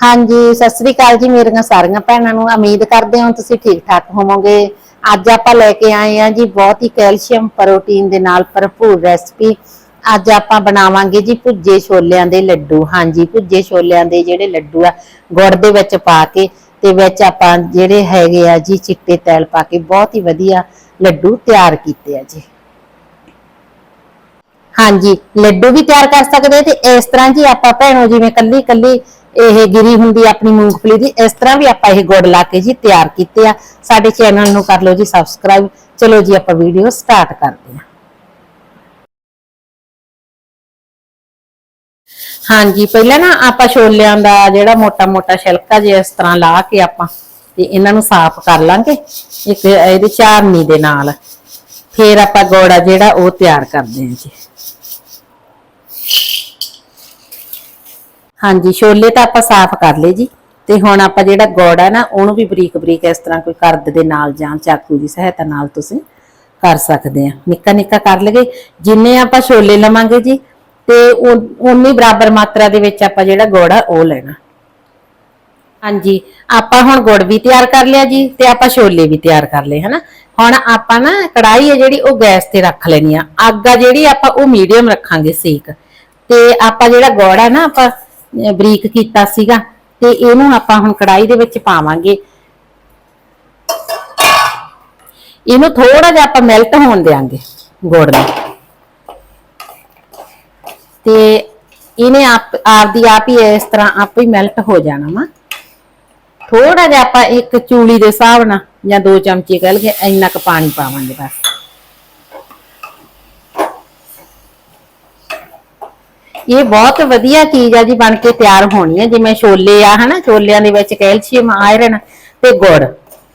ਹਾਂਜੀ, ਸਤਿ ਸ੍ਰੀ ਅਕਾਲ ਜੀ ਮੇਰੀਆਂ ਸਾਰੀਆਂ ਭੈਣਾਂ ਨੂੰ। ਉਮੀਦ ਕਰਦੇ ਹਾਂ ਤੁਸੀਂ ਠੀਕ ਠਾਕ ਹੋਵੋਗੇ। ਅੱਜ ਆਪਾਂ ਲੈ ਕੇ ਆਏ ਆ ਜੀ ਬਹੁਤ ਹੀ ਕੈਲਸ਼ੀਅਮ ਪ੍ਰੋਟੀਨ ਦੇ ਨਾਲ ਭਰਪੂਰ ਰੈਸਪੀ। ਅੱਜ ਆਪਾਂ ਬਣਾਵਾਂਗੇ ਜੀ ਭੁੱਜੇ ਛੋਲਿਆਂ ਦੇ ਲੱਡੂ। ਹਾਂਜੀ, ਭੁੱਜੇ ਛੋਲਿਆਂ ਦੇ ਜਿਹੜੇ ਲੱਡੂ ਆ, ਗੁੜ ਦੇ ਵਿੱਚ ਪਾ ਕੇ ਤੇ ਵਿੱਚ ਆਪਾਂ ਜਿਹੜੇ ਹੈਗੇ ਆ ਜੀ ਚਿੱਟੇ ਤੇਲ ਪਾ ਕੇ ਬਹੁਤ ਹੀ ਵਧੀਆ ਲੱਡੂ ਤਿਆਰ ਕੀਤੇ ਆ ਜੀ। ਹਾਂਜੀ, ਲੱਡੂ ਵੀ ਤਿਆਰ ਕਰ ਸਕਦੇ ਤੇ ਇਸ ਤਰ੍ਹਾਂ ਜੀ ਆਪਾਂ ਭੈਣੋ ਜਿਵੇਂ ਕੱਲੀ ਕੱਲੀ ਇਹ ਗਿਰੀ ਹੁੰਦੀ ਆਪਣੀ ਮੂੰਗਫਲੀ ਦੀ, ਇਸ ਤਰ੍ਹਾਂ ਵੀ ਆਪਾਂ ਇਹ ਗੁੜ ਲਾ ਕੇ ਜੀ ਤਿਆਰ ਕੀਤੇ ਆ। ਸਾਡੇ ਚੈਨਲ ਨੂੰ ਕਰ ਲਓ ਜੀ ਸਬਸਕ੍ਰਾਈਬ ਚਲੋ ਜੀ, ਆਪਾਂ ਵੀਡੀਓ ਸਟਾਰਟ ਕਰਦੇ ਹਾਂ। ਹਾਂਜੀ, ਪਹਿਲਾਂ ਨਾ ਆਪਾਂ ਛੋਲਿਆਂ ਦਾ ਜਿਹੜਾ ਮੋਟਾ ਮੋਟਾ ਛਿਲਕਾ ਜੇ ਇਸ ਤਰ੍ਹਾਂ ਲਾ ਕੇ ਆਪਾਂ ਤੇ ਇਹਨਾਂ ਨੂੰ ਸਾਫ਼ ਕਰ ਲਾਂਗੇ, ਇੱਕ ਇਹਦੇ ਚਾਰਨੀ ਦੇ ਨਾਲ। ਫਿਰ ਆਪਾਂ ਗੋੜਾ ਜਿਹੜਾ ਉਹ ਤਿਆਰ ਕਰਦੇ ਹਾਂ ਜੀ। ਹਾਂਜੀ, ਛੋਲੇ ਤਾਂ ਆਪਾਂ ਸਾਫ਼ ਕਰ ਲਏ ਜੀ। ਤੇ ਹੁਣ ਆਪਾਂ ਜਿਹੜਾ ਗੋੜਾ ਨਾ, ਉਹਨੂੰ ਵੀ ਬਰੀਕ ਬਰੀਕ ਇਸ ਤਰ੍ਹਾਂ ਕੋਈ ਕਰਦ ਦੇ ਨਾਲ ਜਾਂ ਚਾਕੂ ਦੀ ਸਹਾਇਤਾ ਨਾਲ ਤੁਸੀਂ ਕਰ ਸਕਦੇ ਆ। ਨਿੱਕਾ ਨਿੱਕਾ ਕਰ ਲਗੇ। ਜਿੰਨੇ ਆਪਾਂ ਛੋਲੇ ਲਵਾਂਗੇ ਜੀ, ਤੇ ਉਨੀ ਬਰਾਬਰ ਮਾਤਰਾ ਦੇ ਵਿੱਚ ਆਪਾਂ ਜਿਹੜਾ ਗੋੜਾ, ਉਹ ਲੈਣਾ। ਹਾਂਜੀ, ਆਪਾਂ ਹੁਣ ਗੁੜ ਵੀ ਤਿਆਰ ਕਰ ਲਿਆ ਜੀ, ਤੇ ਆਪਾਂ ਛੋਲੇ ਵੀ ਤਿਆਰ ਕਰ ਲਏ, ਹਨਾ। ਹੁਣ ਆਪਾਂ ਨਾ ਕੜਾਈ ਹੈ ਜਿਹੜੀ, ਉਹ ਗੈਸ ਤੇ ਰੱਖ ਲੈਣੀ ਆ। ਅੱਗ ਆ ਜਿਹੜੀ, ਆਪਾਂ ਉਹ ਮੀਡੀਅਮ ਰੱਖਾਂਗੇ ਸੇਕ। ਤੇ ਆਪਾਂ ਜਿਹੜਾ ਗੁੜ ਆ ਨਾ, ਆਪਾਂ ਬਰੀਕ ਕੀਤਾ ਸੀਗਾ ਤੇ ਇਹਨੂੰ ਆਪਾਂ ਹੁਣ ਕੜਾਈ ਦੇ ਵਿੱਚ ਪਾਵਾਂਗੇ। ਇਹਨੂੰ ਥੋੜਾ ਜਿਹਾ ਆਪਾਂ ਮੈਲਟ ਹੋਣ ਦੇਾਂਗੇ ਗੁੜ ਨੂੰ। ਤੇ ਇਹਨੇ ਆਪ, ਆਪਦੀ ਆਪ ਹੀ ਇਸ ਤਰ੍ਹਾਂ ਆਪ ਹੀ ਮੈਲਟ ਹੋ ਜਾਣਾ ਵਾ। ਥੋੜਾ ਜਿਹਾ ਆਪਾਂ ਇੱਕ ਚੂਲੀ ਦੇ ਹਿਸਾਬ ਨਾਲ ਜਾਂ ਦੋ ਚਮਚੇ ਕਹਿ ਲਈਏ, ਇੰਨਾ ਕੁ ਪਾਣੀ ਪਾਵਾਂਗੇ ਬਸ। ਇਹ ਬਹੁਤ ਵਧੀਆ ਚੀਜ਼ ਆ ਜੀ ਬਣ ਕੇ ਤਿਆਰ ਹੋਣੀ ਹੈ ਜਿਵੇਂ ਛੋਲੇ ਆ, ਹਨਾ? ਛੋਲਿਆਂ ਦੇ ਵਿੱਚ ਕੈਲਸ਼ੀਅਮ, ਆਇਰਨ ਤੇ ਗੁੜ।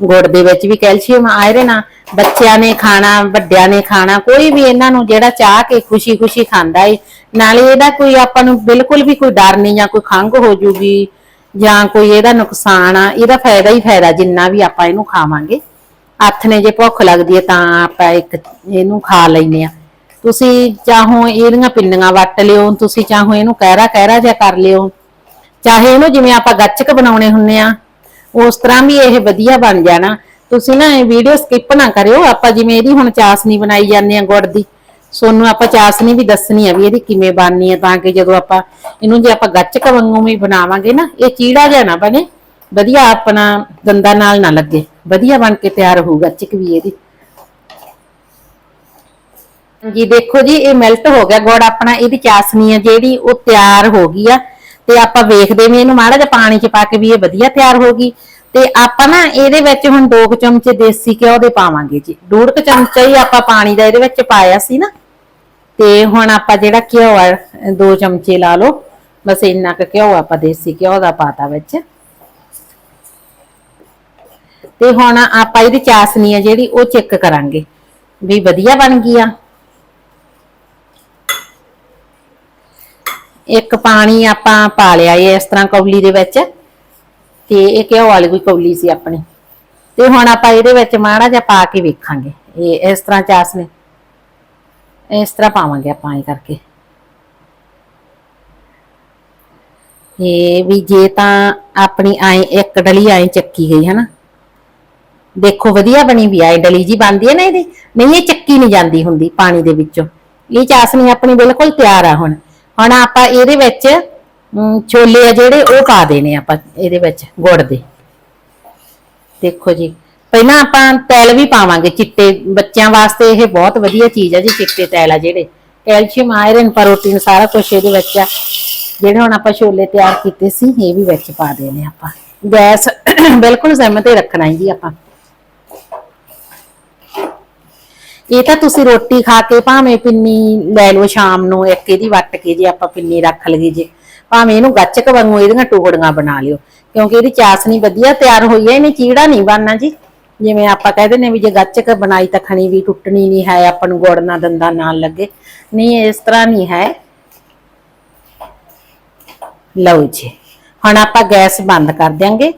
ਗੁੜ ਦੇ ਵਿੱਚ ਵੀ ਕੈਲਸ਼ੀਅਮ, ਆਇਰਨ ਆ। ਬੱਚਿਆਂ ਨੇ ਖਾਣਾ, ਵੱਡਿਆਂ ਨੇ ਖਾਣਾ, ਕੋਈ ਵੀ ਇਹਨਾਂ ਨੂੰ ਜਿਹੜਾ ਚਾਹ ਕੇ ਖੁਸ਼ੀ-ਖੁਸ਼ੀ ਖਾਂਦਾ ਏ, ਨਾਲੇ ਇਹਦਾ ਕੋਈ ਆਪਾਂ ਨੂੰ ਬਿਲਕੁਲ ਵੀ ਕੋਈ ਡਰ ਨਹੀਂ ਜਾਂ ਕੋਈ ਖੰਘ ਹੋ ਜੂਗੀ ਜਾਂ ਕੋਈ ਇਹਦਾ ਨੁਕਸਾਨ ਆ, ਇਹਦਾ ਫਾਇਦਾ ਹੀ ਫਾਇਦਾ ਜਿੰਨਾ ਵੀ ਆਪਾਂ ਇਹਨੂੰ ਖਾਵਾਂਗੇ। ਹੱਥ ਨੇ ਜੇ ਭੁੱਖ ਲੱਗਦੀ ਹੈ ਤਾਂ ਆਪਾਂ ਇੱਕ ਇਹਨੂੰ ਖਾ ਲੈਨੇ ਆ। ਤੁਸੀਂ ਚਾਹੋ ਇਹਦੀਆਂ ਪਿੰਨੀਆਂ ਵੱਟ ਲਿਓ, ਤੁਸੀਂ ਚਾਹੋ ਇਹਨੂੰ ਕਹਿਰਾ ਕਹਿਰਾ ਜਿਹਾ ਕਰ ਲਿਓ। ਚਾਹੇ ਇਹਨੂੰ ਜਿਵੇਂ ਆਪਾਂ ਗੱਚਕ ਬਣਾਉਣੇ ਹੁੰਨੇ ਆ, ਉਸ ਤਰ੍ਹਾਂ ਵੀ ਇਹ ਵਧੀਆ ਬਣ ਜਾਣਾ। ਤੁਸੀਂ ਨਾ ਇਹ ਵੀਡੀਓ ਸਕਿਪ ਨਾ ਕਰਿਓ, ਆਪਾਂ ਜਿਵੇਂ ਇਹਦੀ ਹੁਣ ਚਾਸਨੀ ਬਣਾਈ ਜਾਂਦੇ ਆ ਗੁੜ ਦੀ। ਸੋਨੂੰ ਆਪਾਂ ਚਾਸਨੀ ਵੀ ਦੱਸਣੀ ਆ ਵੀ ਇਹਦੀ ਕਿਵੇਂ ਬਣਨੀ ਆ, ਤਾਂ ਕਿ ਜਦੋਂ ਆਪਾਂ ਇਹਨੂੰ ਜੇ ਆਪਾਂ ਗੱਚਕ ਵਾਂਗੂ ਵੀ ਬਣਾਵਾਂਗੇ ਨਾ, ਇਹ ਚੀੜਾ ਜਿਹਾ ਨਾ ਬਣੇ, ਵਧੀਆ ਆਪਣਾ ਦੰਦਾਂ ਨਾਲ ਨਾ ਲੱਗੇ। ਵਧੀਆ ਬਣ ਕੇ ਤਿਆਰ ਹੋਊ ਗੱਚਕ ਵੀ ਇਹਦੀ। ਜੀ ਦੇਖੋ ਜੀ, ਇਹ ਮੈਲਟ ਹੋ ਗਿਆ। ਗੁੜ ਆਪਣਾ ਇਹਦੀ ਚਾਸਨੀ ਆ ਜਿਹੜੀ, ਉਹ ਤਿਆਰ ਹੋ ਗਈ ਆ। ਤੇ ਆਪਾਂ ਵੇਖਦੇ ਵੀ ਇਹਨੂੰ ਮਾੜਾ ਜਿਹਾ ਪਾਣੀ 'ਚ ਪਾ ਕੇ ਵੀ ਇਹ ਵਧੀਆ ਤਿਆਰ ਹੋ ਗਈ। ਤੇ ਆਪਾਂ ਨਾ ਇਹਦੇ ਵਿੱਚ ਹੁਣ 2 ਚਮਚੇ ਦੇਸੀ ਘਿਓ ਦੇ ਪਾਵਾਂਗੇ ਜੀ। ਡੂਢ ਕੁ ਚਮਚਾ ਹੀ ਆਪਾਂ ਪਾਣੀ ਦਾ ਇਹਦੇ ਵਿੱਚ ਪਾਇਆ ਸੀ ਨਾ। ਤੇ ਹੁਣ ਆਪਾਂ ਜਿਹੜਾ ਘਿਓ ਆ 2 ਚਮਚੇ ਲਾ ਲਓ। ਬਸ ਇੰਨਾ ਕੁ ਘਿਓ ਆਪਾਂ ਦੇਸੀ ਘਿਓ ਦਾ ਪਾਤਾ ਵਿੱਚ। ਤੇ ਹੁਣ ਆਪਾਂ ਇਹਦੀ ਚਾਸਨੀ ਆ ਜਿਹੜੀ, ਉਹ ਚੈੱਕ ਕਰਾਂਗੇ। ਵੀ ਵਧੀਆ ਬਣ ਗਈ ਆ। ਇੱਕ ਪਾਣੀ ਆਪਾਂ ਪਾ ਲਿਆ ਇਹ ਇਸ ਤਰ੍ਹਾਂ ਕੌਲੀ ਦੇ ਵਿੱਚ, ਤੇ ਇਹ ਘਿਓ ਵਾਲੀ ਕੋਈ ਕੌਲੀ ਸੀ ਆਪਣੀ। ਤੇ ਹੁਣ ਆਪਾਂ ਇਹਦੇ ਵਿੱਚ ਮਾੜਾ ਜਿਹਾ ਪਾ ਕੇ ਵੇਖਾਂਗੇ, ਇਹ ਇਸ ਤਰ੍ਹਾਂ ਚਾਸਨੇ ਇਸ ਤਰ੍ਹਾਂ ਪਾਵਾਂਗੇ ਆਪਾਂ ਇਹ ਕਰਕੇ। ਇਹ ਵੀ ਜੇ ਤਾਂ ਆਪਣੀ ਆਏ ਇੱਕ ਡਲੀ ਆਏ ਚੱਕੀ ਗਈ, ਹਨਾ? ਦੇਖੋ ਵਧੀਆ ਬਣੀ ਵੀ ਆਏ ਡਲੀ ਜੀ ਬਣਦੀ ਹੈ ਨਾ ਇਹਦੀ? ਨਹੀਂ, ਇਹ ਚੱਕੀ ਨਹੀਂ ਜਾਂਦੀ ਹੁੰਦੀ ਪਾਣੀ ਦੇ ਵਿੱਚੋਂ। ਇਹ ਚਾਸਨੀ ਆਪਣੀ ਬਿਲਕੁਲ ਤਿਆਰ ਆ ਹੁਣ। ਹੁਣ ਆਪਾਂ ਇਹਦੇ ਵਿੱਚ ਛੋਲੇ ਆ ਜਿਹੜੇ, ਉਹ ਪਾ ਦੇਣੇ ਆਪਾਂ ਇਹਦੇ ਵਿੱਚ, ਗੁੜ ਦੇ। ਦੇਖੋ ਜੀ, ਪਹਿਲਾਂ ਆਪਾਂ ਤੈਲ ਵੀ ਪਾਵਾਂਗੇ, ਚਿੱਟੇ ਬੱਚਿਆਂ ਵਾਸਤੇ ਇਹ ਬਹੁਤ ਵਧੀਆ ਚੀਜ਼ ਆ ਜੀ, ਚਿੱਟੇ ਤੈਲ ਆ ਜਿਹੜੇ। ਕੈਲਸ਼ੀਅਮ, ਆਇਰਨ, ਪ੍ਰੋਟੀਨ, ਸਾਰਾ ਕੁਝ ਇਹਦੇ ਵਿੱਚ ਆ। ਜਿਹੜੇ ਹੁਣ ਆਪਾਂ ਛੋਲੇ ਤਿਆਰ ਕੀਤੇ ਸੀ, ਇਹ ਵੀ ਵਿੱਚ ਪਾ ਦੇਣੇ ਆਪਾਂ। ਗੈਸ ਬਿਲਕੁਲ ਸਿਮ ਤੇ ਰੱਖਣਾ ਹੈ ਜੀ ਆਪਾਂ। ਇਹ ਤਾਂ ਤੁਸੀਂ ਰੋਟੀ ਖਾ ਕੇ ਭਾਵੇਂ ਪਿੰਨੀ ਲੈ ਲਓ ਸ਼ਾਮ ਨੂੰ, ਇੱਕ ਇਹਦੀ ਵੱਟ ਕੇ ਜੇ ਆਪਾਂ ਪਿੰਨੀ ਰੱਖ ਲਈਏ ਜੇ। ਭਾਵੇਂ ਇਹਨੂੰ ਗੱਚਕ ਵਾਂਗੂ ਇਹਦੀਆਂ ਟੁਕੜੀਆਂ ਬਣਾ ਲਿਓ, ਕਿਉਂਕਿ ਇਹਦੀ ਚਾਸਨੀ ਵਧੀਆ, ਤਿਆਰ ਹੋਈ ਹੈ ਇਹਨੇ ਚੀੜਾ ਨਹੀਂ ਬਣਨਾ ਜੀ। ਜਿਵੇਂ ਆਪਾਂ ਕਹਿੰਦੇ ਨੇ ਵੀ ਜੇ ਗੱਚਕ ਬਣਾਈ ਤਾਂ ਖਣੀ ਵੀ ਟੁੱਟਣੀ ਨਹੀਂ ਹੈ, ਆਪਾਂ ਨੂੰ ਗੁੜ ਨਾ ਦੰਦਾਂ ਨਾਲ ਲੱਗੇ। ਨਹੀਂ, ਇਸ ਤਰ੍ਹਾਂ ਨਹੀਂ ਹੈ। ਲਓ ਜੀ, ਹੁਣ ਆਪਾਂ ਗੈਸ ਬੰਦ ਕਰ ਦਿਆਂਗੇ।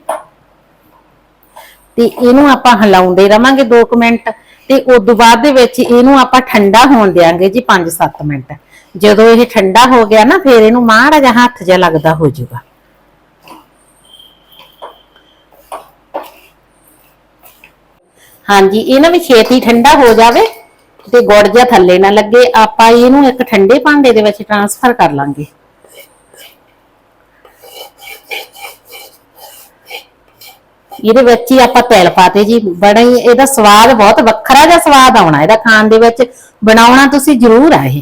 ਤੇ ਇਹਨੂੰ ਆਪਾਂ ਹਿਲਾਉਂਦੇ ਰਵਾਂਗੇ 2 ਮਿੰਟ। ਤੇ ਉਦੋਂ ਬਾਅਦ ਦੇ ਵਿੱਚ ਇਹਨੂੰ ਆਪਾਂ ਠੰਡਾ ਹੋਣ ਦੇਾਂਗੇ ਜੀ 5-7 ਮਿੰਟ। ਜਦੋਂ ਇਹ ਠੰਡਾ ਹੋ ਗਿਆ ਨਾ, ਫਿਰ ਇਹਨੂੰ ਮਾੜਾ ਜਿਹਾ ਹੱਥ ਜਿਹਾ ਲੱਗਦਾ ਹੋ ਜਾਊਗਾ। ਹਾਂਜੀ, ਇਹ ਨਾ ਵੀ ਛੇਤੀ ਠੰਡਾ ਹੋ ਜਾਵੇ ਤੇ ਗੁੜ ਜਿਹਾ ਥੱਲੇ ਨਾ ਲੱਗੇ। ਆਪਾਂ ਇਹਨੂੰ ਇੱਕ ਠੰਡੇ ਭਾਂਡੇ ਦੇ ਵਿੱਚ ਟ੍ਰਾਂਸਫਰ ਕਰ ਲਾਂਗੇ। ਇਹਦੇ ਵਿੱਚ ਹੀ ਆਪਾਂ ਤੇਲ ਪਾਤੇ ਜੀ। ਬੜਾ ਹੀ ਇਹਦਾ ਸਵਾਦ ਬਹੁਤ ਵੱਖਰਾ ਜਿਹਾ ਸਵਾਦ ਆਉਣਾ ਇਹਦਾ ਖਾਣ ਦੇ ਵਿੱਚ। ਬਣਾਉਣਾ ਤੁਸੀਂ ਜ਼ਰੂਰ ਆ ਇਹ।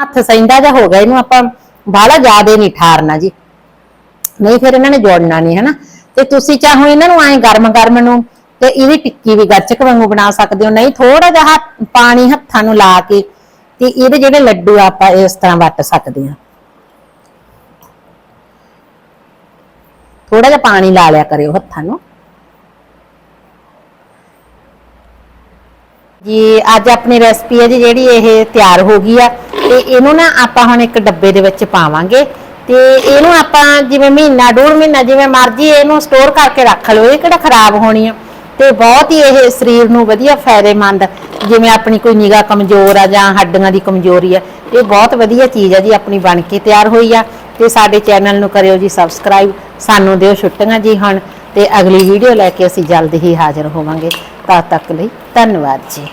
ਹੱਥ ਸੈਂਦਾ ਜਿਹਾ ਹੋ ਗਿਆ, ਇਹਨੂੰ ਆਪਾਂ ਬਾਹਲਾ ਜ਼ਿਆਦਾ ਨਹੀਂ ਠਾਰਨਾ ਜੀ। ਨਹੀਂ ਫਿਰ ਇਹਨਾਂ ਨੇ ਜੋੜਨਾ ਨਹੀਂ, ਹਨਾ। ਤੇ ਤੁਸੀਂ ਚਾਹੋ ਇਹਨਾਂ ਨੂੰ ਐਂ ਗਰਮ ਗਰਮ ਨੂੰ ਤੇ ਇਹਦੀ ਟਿੱਕੀ ਵੀ ਗੱਚਕ ਵਾਂਗੂ ਬਣਾ ਸਕਦੇ ਹੋ। ਨਹੀਂ ਥੋੜਾ ਜਿਹਾ ਪਾਣੀ ਹੱਥਾਂ ਨੂੰ ਲਾ ਕੇ ਤੇ ਇਹਦੇ ਜਿਹੜੇ ਲੱਡੂ ਆਪਾਂ ਇਸ ਤਰ੍ਹਾਂ ਵੱਟ ਸਕਦੇ ਹਾਂ। ਥੋੜਾ ਜਿਹਾ ਪਾਣੀ ਲਾ ਲਿਆ ਕਰਿਓ ਹੱਥਾਂ ਨੂੰ। ਜੀ, ਅੱਜ ਆਪਣੀ ਰੈਸਪੀ ਹੈ ਜੀ ਜਿਹੜੀ ਇਹ ਤਿਆਰ ਹੋ ਗਈ ਆ ਤੇ ਇਹਨੂੰ ਨਾ ਆਪਾਂ ਹੁਣ ਇੱਕ ਡੱਬੇ ਦੇ ਵਿੱਚ ਪਾਵਾਂਗੇ ਤੇ ਇਹਨੂੰ ਆਪਾਂ ਜਿਵੇਂ ਮਹੀਨਾ, ਡੂਢ ਮਹੀਨਾ ਜਿਵੇਂ ਮਰਜ਼ੀ ਇਹਨੂੰ ਸਟੋਰ ਕਰਕੇ ਰੱਖ ਲਓ, ਇਹ ਕਿਹੜਾ ਖਰਾਬ ਹੋਣੀ ਆ। ਤੇ ਬਹੁਤ ਹੀ ਇਹ ਸਰੀਰ ਨੂੰ ਵਧੀਆ, ਫਾਇਦੇਮੰਦ ਜਿਵੇਂ ਆਪਣੀ ਕੋਈ ਨਿਗਾਹ ਕਮਜ਼ੋਰ ਆ ਜਾਂ ਹੱਡੀਆਂ ਦੀ ਕਮਜ਼ੋਰੀ ਆ, ਇਹ ਬਹੁਤ ਵਧੀਆ ਚੀਜ਼ ਆ ਜੀ, ਆਪਣੀ ਬਣ ਕੇ ਤਿਆਰ ਹੋਈ ਆ। ਤੇ ਸਾਡੇ ਚੈਨਲ ਨੂੰ ਕਰਿਓ ਜੀ ਸਬਸਕ੍ਰਾਈਬ, ਸਾਨੂੰ ਦਿਓ ਛੁੱਟੀਆਂ ਜੀ ਹੁਣ, ਤੇ ਅਗਲੀ ਵੀਡੀਓ ਲੈ ਕੇ ਅਸੀਂ ਜਲਦ ਹੀ ਹਾਜ਼ਰ ਹੋਵਾਂਗੇ। ਤਦ ਤੱਕ ਲਈ ਧੰਨਵਾਦ ਜੀ।